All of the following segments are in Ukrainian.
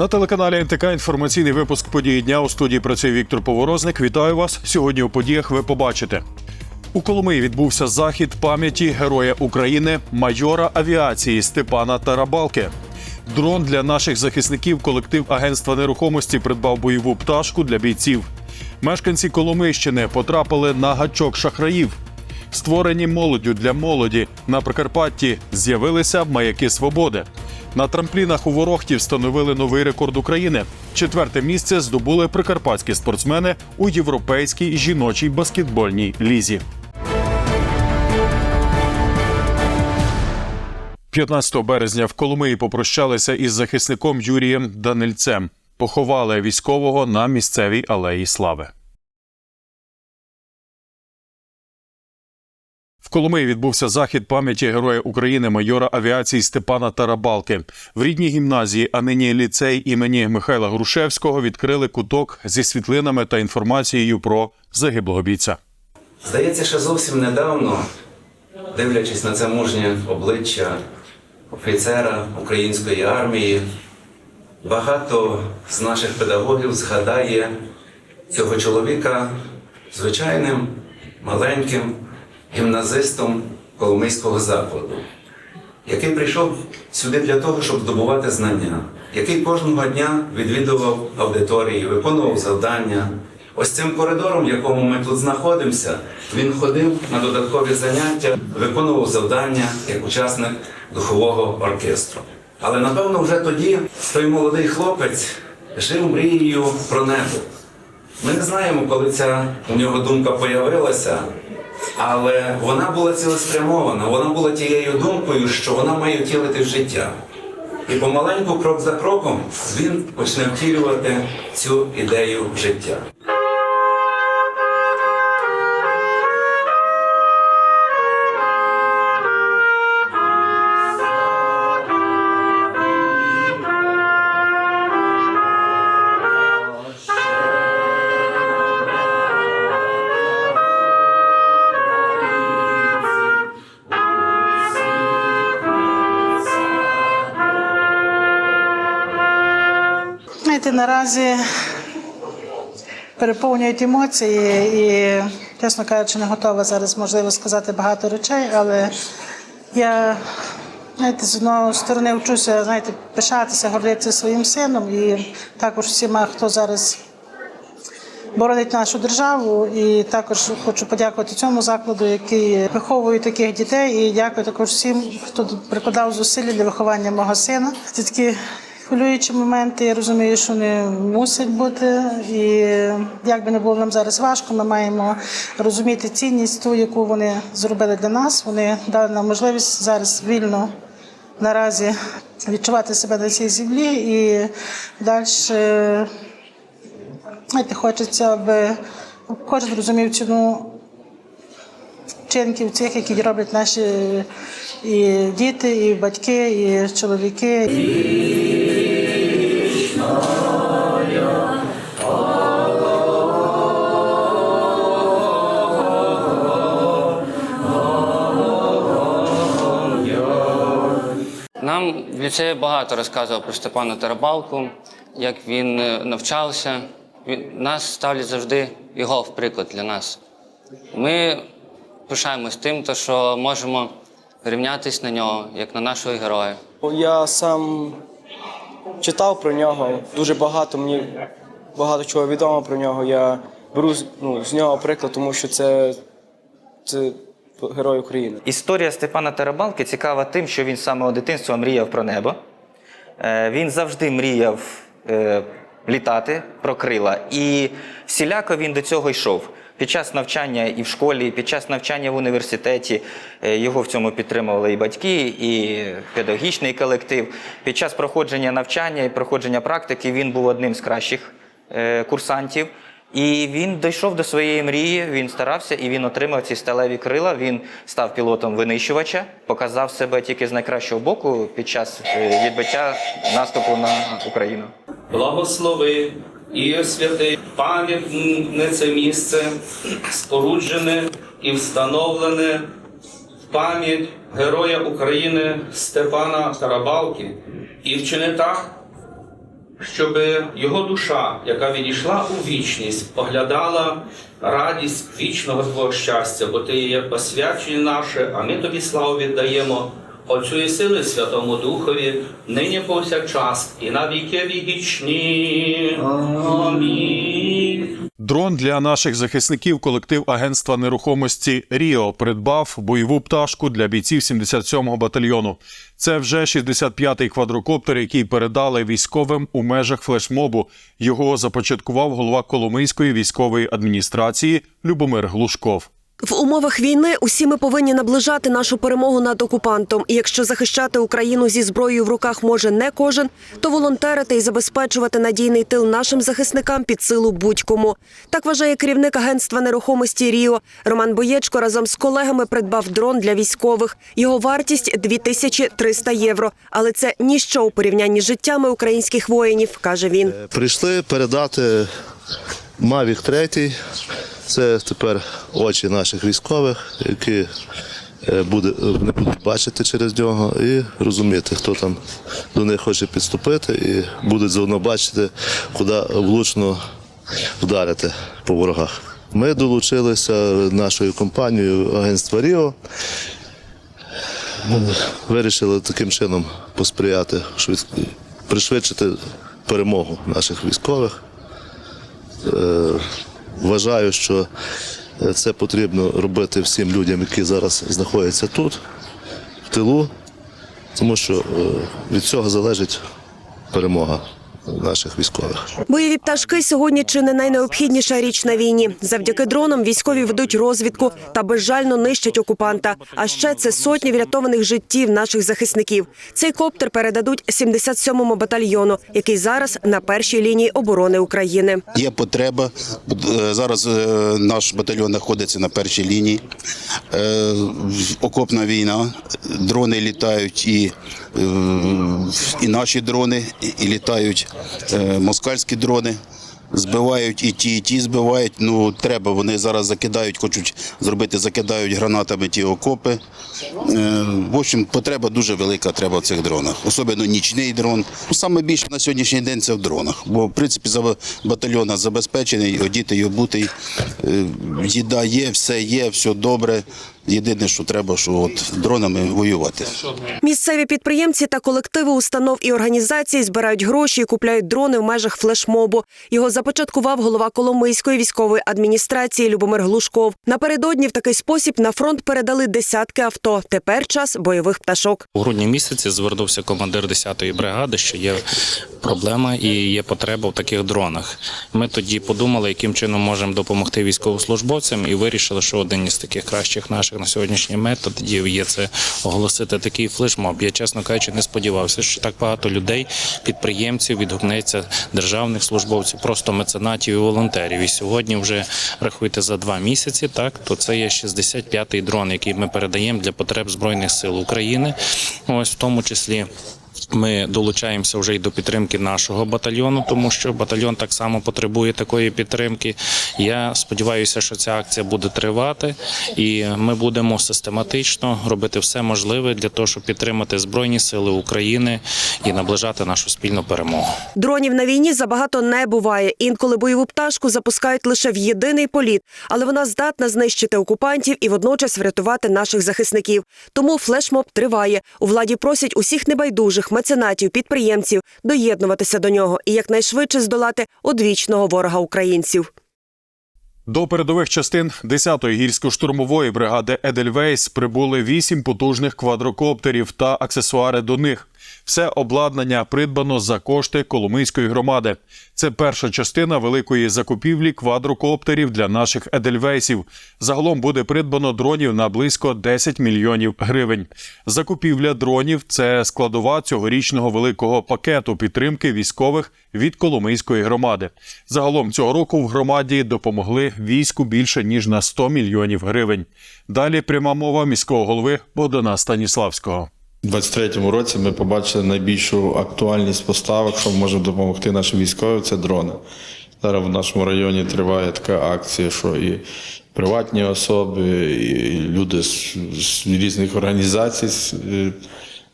На телеканалі НТК інформаційний випуск події дня у студії працює Віктор Поворозник. Вітаю вас. Сьогодні у подіях ви побачите. У Коломиї відбувся захід пам'яті Героя України майора авіації Степана Тарабалки. Дрон для наших захисників колектив Агентства нерухомості придбав бойову пташку для бійців. Мешканці Коломийщини потрапили на гачок шахраїв. Створені молоддю для молоді на Прикарпатті з'явилися маяки свободи. На трамплінах у Ворохті встановили новий рекорд України. Четверте місце здобули прикарпатські спортсмени у європейській жіночій баскетбольній лізі. 15 березня в Коломиї попрощалися із захисником Юрієм Данильцем. Поховали військового на місцевій алеї Слави. Коломиї відбувся захід пам'яті Героя України майора авіації Степана Тарабалки. В рідній гімназії, а нині ліцей імені Михайла Грушевського відкрили куток зі світлинами та інформацією про загиблого бійця. Здається, ще зовсім недавно, дивлячись на це мужнє обличчя офіцера української армії, багато з наших педагогів згадає цього чоловіка звичайним маленьким гімназистом Коломийського закладу, який прийшов сюди для того, щоб здобувати знання, який кожного дня відвідував аудиторії, виконував завдання. Ось цим коридором, в якому ми тут знаходимося, він ходив на додаткові заняття, виконував завдання як учасник духового оркестру. Але напевно вже тоді той молодий хлопець жив мрією про небо. Ми не знаємо, коли ця у нього думка появилася, але вона була цілеспрямована, вона була тією думкою, що вона має втілити в життя. І помаленьку, крок за кроком, він почне втілювати цю ідею в життя. Знаєте, наразі переповнюють емоції і, чесно кажучи, не готова зараз можливо сказати багато речей, але я знаєте, з одної сторони вчуся знаєте, пишатися, гордитися своїм сином і також всіма, хто зараз боронить нашу державу. І також хочу подякувати цьому закладу, який виховує таких дітей. І дякую також всім, хто прикладав зусилля для виховання мого сина. Це такі хвилюючі моменти. Я розумію, що вони мусять бути. І як би не було нам зараз важко, ми маємо розуміти цінність ту, яку вони зробили для нас. Вони дали нам можливість зараз вільно наразі відчувати себе на цій землі і далі. Знаєте, хочеться, аби кожен розумів ціну вчинків цих, які роблять наші і діти, і батьки, і чоловіки. Нам в ліцеї багато розказував про Степана Тарабалку, як він е, навчався. Він, нас ставлять завжди його в приклад для нас. Ми пишаємось тим, що можемо рівнятись на нього, як на нашого героя. Я сам читав про нього дуже багато. Мені багато чого відомо про нього. Я беру ну, з нього приклад, тому що це, це герой України. Історія Степана Тарабалки цікава тим, що він з самого дитинства мріяв про небо. Е, Він завжди мріяв е, літати про крила, і всіляко він до цього йшов. Під час навчання і в школі, під час навчання в університеті е, його в цьому підтримували і батьки, і педагогічний колектив. Під час проходження навчання і проходження практики він був одним з кращих курсантів. І він дійшов до своєї мрії, він старався і він отримав ці сталеві крила. Він став пілотом винищувача, показав себе тільки з найкращого боку під час е, відбиття наступу на Україну. Благослови і освяти пам'ятне це місце, споруджене і встановлене в пам'ять Героя України Степана Тарабалки, і вчини так, щоб його душа, яка відійшла у вічність, поглядала радість вічного твого щастя, бо ти є освячення наше, а ми тобі славу віддаємо. Отцю і сили Святому Духові, нині повсякчас і на віки вічні. Амінь. Дрон для наших захисників колектив агентства нерухомості Ріо придбав бойову пташку для бійців 77-го батальйону. Це вже 65-й квадрокоптер, який передали військовим у межах флешмобу. Його започаткував голова Коломийської військової адміністрації Любомир Глушков. В умовах війни усі ми повинні наближати нашу перемогу над окупантом. І якщо захищати Україну зі зброєю в руках може не кожен, то волонтерити і забезпечувати надійний тил нашим захисникам під силу будь-кому. Так вважає керівник агентства нерухомості Ріо. Роман Боєчко разом з колегами придбав дрон для військових. Його вартість 2300 євро. Але це ніщо у порівнянні з життями українських воїнів, каже він. Прийшли передати Mavic 3. Це тепер очі наших військових, які е, буде, вони будуть бачити через нього і розуміти, хто там до них хоче підступити, і будуть заодно бачити, куди влучно вдарити по ворогах. Ми долучилися нашою компанією агентства Ріо. Вирішили таким чином посприяти, пришвидшити перемогу наших військових. Е, Вважаю, що е, це потрібно робити всім людям, які зараз знаходяться тут, в тилу, тому що е, від цього залежить перемога наших військових. Бойові пташки сьогодні чи не найнеобхідніша річ на війні. Завдяки дронам військові ведуть розвідку та безжально нищать окупанта. А ще це сотні врятованих життів наших захисників. Цей коптер передадуть 77-му батальйону, який зараз на першій лінії оборони України. Є потреба. Е, Зараз е, наш батальйон знаходиться на першій лінії. Е, Окопна війна, дрони літають і, і наші дрони, і- літають е, москальські дрони. Збивають і ті, і ті збивають. Ну треба. Вони зараз закидають, хочуть зробити, закидають гранатами ті окопи. Е, в общем, потреба дуже велика треба в цих дронах. Особливо нічний дрон. Ну, саме більше на сьогоднішній день це в дронах. Бо в принципі за батальйон забезпечений, одітий, обутий, е, їда є, все є, все добре. Єдине, що треба, що от дронами воювати. Місцеві підприємці та колективи установ і організацій збирають гроші і купляють дрони в межах флешмобу. Його започаткував голова Коломийської військової адміністрації Любомир Глушков. Напередодні в такий спосіб на фронт передали десятки авто. Тепер час бойових пташок. У грудні місяці звернувся командир 10-ї бригади, що є проблема і є потреба в таких дронах. Ми тоді подумали, яким чином можемо допомогти військовослужбовцям, і вирішили, що один із таких кращих наших на сьогоднішній методів є це оголосити такий флешмоб. Я, чесно кажучи, не сподівався, що так багато людей, підприємців відгукнеться державних службовців, просто меценатів і волонтерів. І сьогодні вже рахуйте за два місяці, так то це є 65-й дрон, який ми передаємо для потреб збройних сил України. Ось в тому числі. Ми долучаємося вже й до підтримки нашого батальйону, тому що батальйон так само потребує такої підтримки. Я сподіваюся, що ця акція буде тривати, і ми будемо систематично робити все можливе для того, щоб підтримати збройні сили України і наближати нашу спільну перемогу. Дронів на війні забагато не буває. Інколи бойову пташку запускають лише в єдиний політ, але вона здатна знищити окупантів і водночас врятувати наших захисників. Тому флешмоб триває. У владі просять усіх небайдужих меценатів, підприємців доєднуватися до нього і якнайшвидше здолати одвічного ворога українців. До передових частин 10-ї гірсько-штурмової бригади Едельвейс прибули вісім потужних квадрокоптерів та аксесуари до них. Все обладнання придбано за кошти Коломийської громади. Це перша частина великої закупівлі квадрокоптерів для наших едельвейсів. Загалом буде придбано дронів на близько 10 мільйонів гривень. Закупівля дронів це складова цьогорічного великого пакету підтримки військових від Коломийської громади. Загалом цього року в громаді допомогли війську більше ніж на 100 мільйонів гривень. Далі пряма мова міського голови Богдана Станіславського. У 23-му році ми побачили найбільшу актуальність поставок, що може допомогти нашим військовим, це дрони. Зараз в нашому районі триває така акція, що і приватні особи, і люди з, з різних організацій е,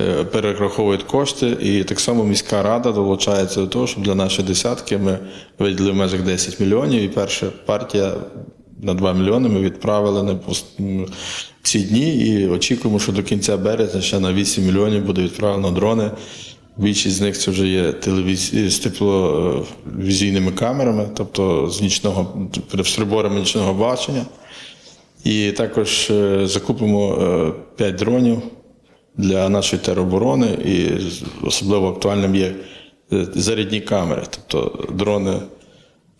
е, перераховують кошти. І так само міська рада долучається до того, щоб для нашої десятки ми виділили в межах 10 мільйонів. І перша партія на 2 мільйони ми відправили на ці дні і очікуємо, що до кінця березня ще на 8 мільйонів буде відправлено дрони. Більшість з них це вже є телевізі... з тепловізійними камерами, тобто з нічного з приборами нічного бачення. І також е, закупимо 5 дронів для нашої тероборони, і особливо актуальним є е, зарядні камери. Тобто дрони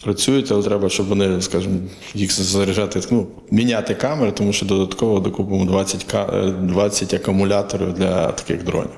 працюють, але треба, щоб вони, скажімо, їх заряджати, ну, міняти камери, тому що додатково докупимо 20, ка- е, 20 акумуляторів для таких дронів.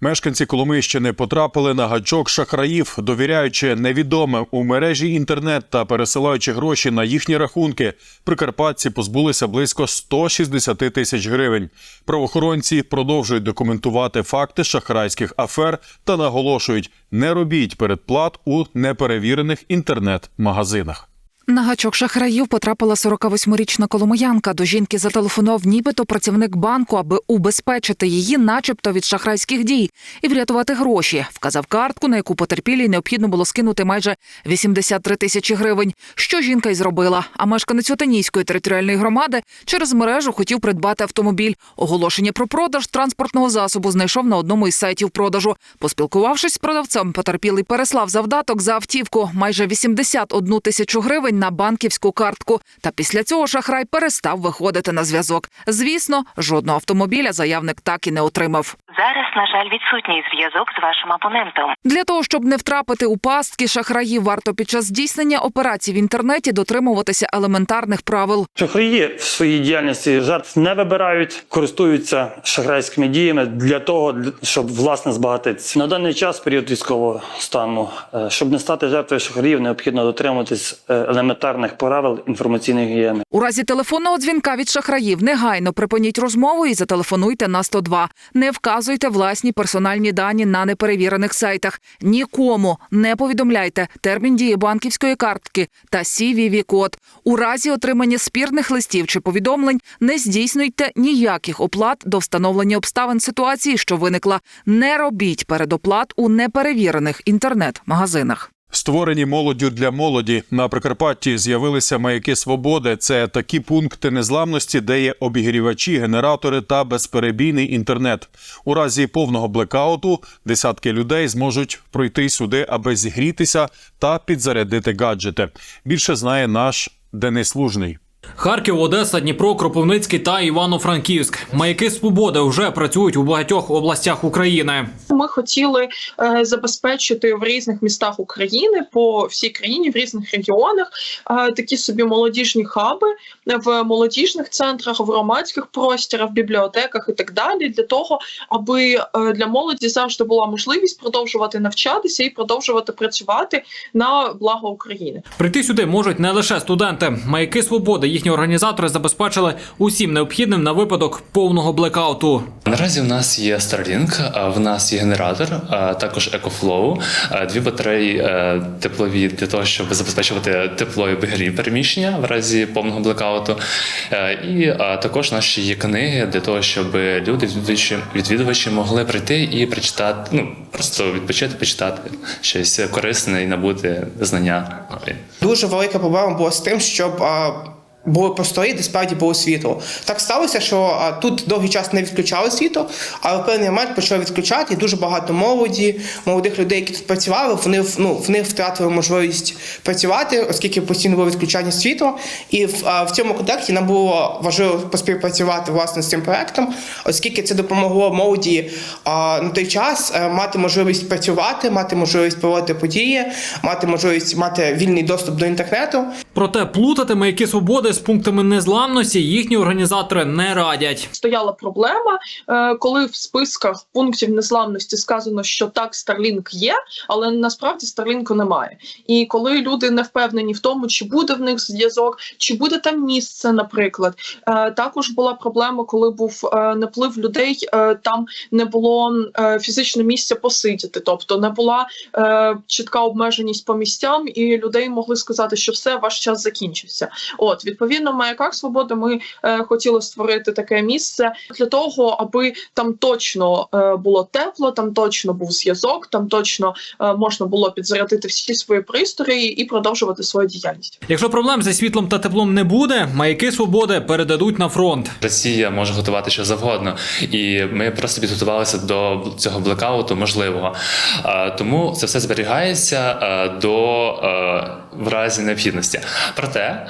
Мешканці Коломийщини потрапили на гачок шахраїв, довіряючи невідомим у мережі інтернет та пересилаючи гроші на їхні рахунки. Прикарпатці позбулися близько 160 тисяч гривень. Правоохоронці продовжують документувати факти шахрайських афер та наголошують: не робіть передплат у неперевірених інтернет-магазинах. На гачок шахраїв потрапила 48-річна коломиянка. До жінки зателефонував нібито працівник банку, аби убезпечити її, начебто від шахрайських дій, і врятувати гроші. Вказав картку, на яку потерпілій необхідно було скинути майже 83 тисячі гривень. Що жінка й зробила. А мешканець Отанійської територіальної громади через мережу хотів придбати автомобіль. Оголошення про продаж транспортного засобу знайшов на одному із сайтів продажу. Поспілкувавшись з продавцем, потерпілий переслав завдаток за автівку майже 81 тисячу гривень на банківську картку. Та після цього шахрай перестав виходити на зв'язок. Звісно, жодного автомобіля заявник так і не отримав. Зараз, на жаль, відсутній зв'язок з вашим абонентом. Для того щоб не втрапити у пастки шахраїв, варто під час здійснення операцій в інтернеті дотримуватися елементарних правил. Шахраї в своїй діяльності жертв не вибирають, користуються шахрайськими діями для того, щоб власне збагатитися. На даний час, період військового стану, е, щоб не стати жертвою шахраїв, необхідно дотримуватись е, елементарних правил інформаційної гігієни. У разі телефонного дзвінка від шахраїв негайно припиніть розмову і зателефонуйте на 102. Не вказуйте власні персональні дані на неперевірених сайтах. Нікому не повідомляйте термін дії банківської картки та cvv код У разі отримання спірних листів чи повідомлень не здійснюйте ніяких оплат до встановлення обставин ситуації, що виникла. Не робіть передоплат у неперевірених інтернет-магазинах. Створені молоддю для молоді на Прикарпатті з'явилися маяки свободи. Це такі пункти незламності, де є обігрівачі, генератори та безперебійний інтернет. У разі повного блекауту десятки людей зможуть пройти сюди, аби зігрітися та підзарядити гаджети. Більше знає наш Денис Лужний. Харків, Одеса, Дніпро, Кропивницький та Івано-Франківськ. Маяки свободи вже працюють у багатьох областях України. Ми хотіли е, забезпечити в різних містах України по всій країні, в різних регіонах е, такі собі молодіжні хаби в молодіжних центрах, в громадських просторах, в бібліотеках і так далі, для того, аби е, для молоді завжди була можливість продовжувати навчатися і продовжувати працювати на благо України. Прийти сюди можуть не лише студенти. Маяки свободи їхні організатори забезпечили усім необхідним на випадок повного блекауту. Наразі в нас є Starlink, в нас є генератор, а також EcoFlow, дві батареї е, теплові для того, щоб забезпечувати тепло і обігрів переміщення в разі повного блекауту. Е, І також наші є книги для того, щоб люди, відвідувачі, відвідувачі могли прийти і прочитати, ну просто відпочити, почитати щось корисне і набути знання. Дуже велика проблема була з тим, щоб а, були простори, де справді було світло. Так сталося, що тут довгий час не відключали світло, але в певний момент почали відключати, і дуже багато молоді, молодих людей, які тут працювали, вони ну, в них втратили можливість працювати, оскільки постійно було відключання світла. І в, в цьому контексті нам було важливо поспівпрацювати власне з цим проектом, оскільки це допомогло молоді а, на той час е, мати можливість працювати, мати можливість проводити події, мати можливість мати вільний доступ до інтернету. Проте плутати маяки свободи з пунктами незламності їхні організатори не радять. стояла проблема, е, коли в списках пунктів незламності сказано, що так, Starlink є, але насправді Starlink немає. І коли люди не впевнені в тому, чи буде в них зв'язок, чи буде там місце, наприклад. Е, Також була проблема, коли був е, наплив людей, там не було е, фізично місця посидіти, тобто не була чітка обмеженість по місцям, і людей могли сказати, що все, ваш час закінчився. От відповідно, в маяках свободи ми е, хотіли створити таке місце для того, аби там точно е, було тепло, там точно був зв'язок, там точно е, можна було підзарядити всі свої пристрої і продовжувати свою діяльність. Якщо проблем зі світлом та теплом не буде, маяки свободи передадуть на фронт. Росія може готувати що завгодно, і ми просто підготувалися до цього блекауту можливого. Тому це все зберігається до а, в разі необхідності. Проте,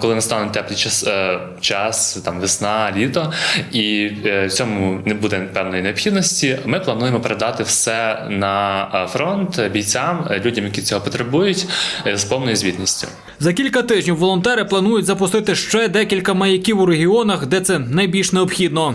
коли настане теплий час, е, час там весна, літо, і е, в цьому не буде певної необхідності, ми плануємо передати все на фронт бійцям, е, людям, які цього потребують, е, з повною звітністю. За кілька тижнів волонтери планують запустити ще декілька маяків у регіонах, де це найбільш необхідно.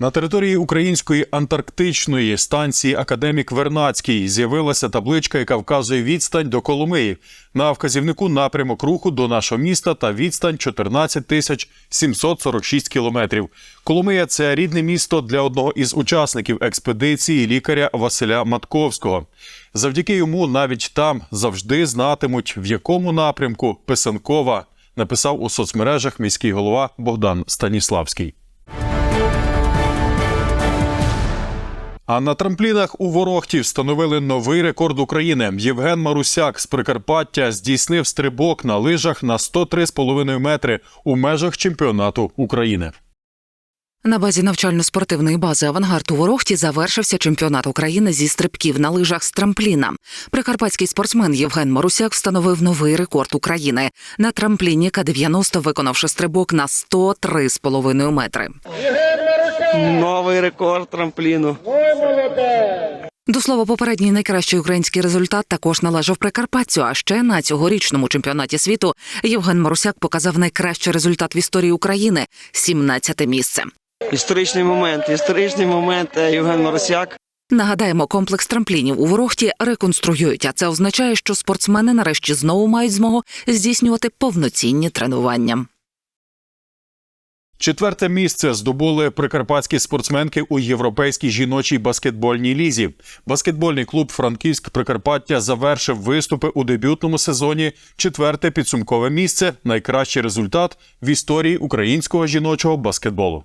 На території української антарктичної станції Академік Вернацький з'явилася табличка, яка вказує відстань до Коломиї. На вказівнику напрямок руху до нашого міста та відстань 14 тисяч 746 кілометрів. Коломия це рідне місто для одного із учасників експедиції лікаря Василя Матковського. Завдяки йому навіть там завжди знатимуть, в якому напрямку Писанкова написав у соцмережах міський голова Богдан Станіславський. А на трамплінах у Ворохті встановили новий рекорд України. Євген Марусяк з Прикарпаття здійснив стрибок на лижах на 103,5 метри у межах чемпіонату України. На базі навчально-спортивної бази Авангард у Ворохті завершився чемпіонат України зі стрибків на лижах з трампліна. Прикарпатський спортсмен Євген Марусяк встановив новий рекорд України на трампліні К-90, виконавши стрибок на 103,5 метри. Новий рекорд трампліну. До слова, попередній найкращий український результат також належав Прикарпаттю. А ще на цьогорічному чемпіонаті світу Євген Марусяк показав найкращий результат в історії України 17 місце. Історичний момент, історичний момент е, Євген Моросяк. Нагадаємо, комплекс трамплінів у Ворохті реконструюють, а це означає, що спортсмени нарешті знову мають змогу здійснювати повноцінні тренування. Четверте місце здобули прикарпатські спортсменки у європейській жіночій баскетбольній лізі. Баскетбольний клуб Франківськ Прикарпаття завершив виступи у дебютному сезоні. Четверте підсумкове місце найкращий результат в історії українського жіночого баскетболу.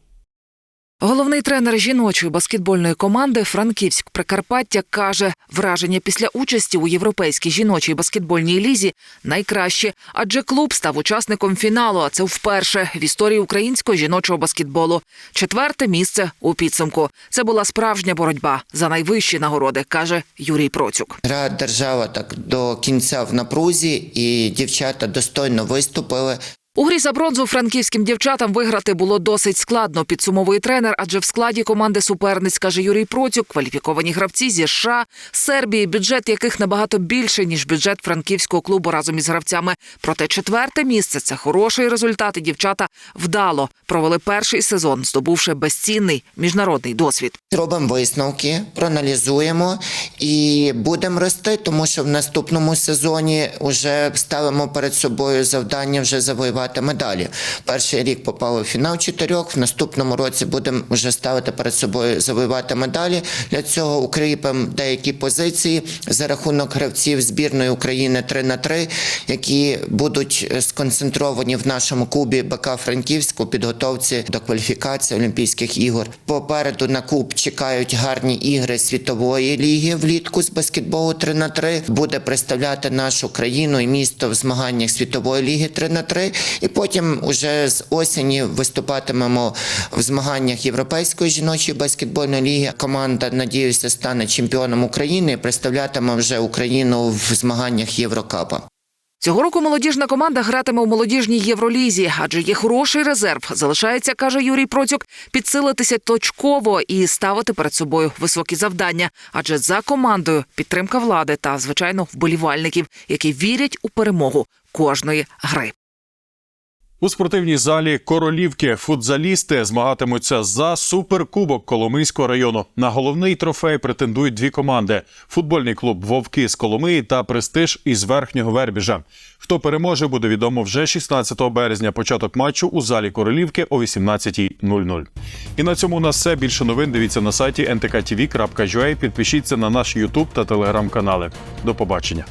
Головний тренер жіночої баскетбольної команди Франківськ Прикарпаття каже, враження після участі у європейській жіночій баскетбольній лізі найкраще, адже клуб став учасником фіналу. А це вперше в історії українського жіночого баскетболу. Четверте місце у підсумку. Це була справжня боротьба за найвищі нагороди, каже Юрій Процюк. Гра держава так до кінця в напрузі, і дівчата достойно виступили. У грі за бронзу франківським дівчатам виграти було досить складно. Підсумовує тренер, адже в складі команди суперниць каже Юрій Процюк, кваліфіковані гравці зі США, Сербії, бюджет яких набагато більше ніж бюджет франківського клубу разом із гравцями. Проте четверте місце це хороший результат. і Дівчата вдало провели перший сезон, здобувши безцінний міжнародний досвід. Робимо висновки, проаналізуємо і будемо рости, тому що в наступному сезоні вже ставимо перед собою завдання вже завоювати медалі. Перший рік попали в фінал чотирьох. В наступному році будемо вже ставити перед собою завоювати медалі. Для цього укріпимо деякі позиції за рахунок гравців збірної України 3 на 3 які будуть е, сконцентровані в нашому клубі БК Франківськ у підготовці до кваліфікації Олімпійських ігор. Попереду на клуб чекають гарні ігри світової ліги влітку з баскетболу 3 на 3 буде представляти нашу країну і місто в змаганнях світової ліги 3 на 3 І потім уже з осені виступатимемо в змаганнях Європейської жіночої баскетбольної ліги. Команда, надіюся, стане чемпіоном України і представлятиме вже Україну в змаганнях Єврокапа. Цього року молодіжна команда гратиме у молодіжній євролізі, адже є хороший резерв. Залишається, каже Юрій Процюк, підсилитися точково і ставити перед собою високі завдання. Адже за командою підтримка влади та звичайно вболівальників, які вірять у перемогу кожної гри. У спортивній залі королівки футзалісти змагатимуться за суперкубок Коломийського району. На головний трофей претендують дві команди: футбольний клуб Вовки з Коломиї та престиж із верхнього Вербіжа. Хто переможе, буде відомо вже 16 березня. Початок матчу у залі королівки о 18.00. І на цьому у нас все. Більше новин дивіться на сайті ntktv.ua. Підпишіться на наш Ютуб та телеграм-канали. До побачення.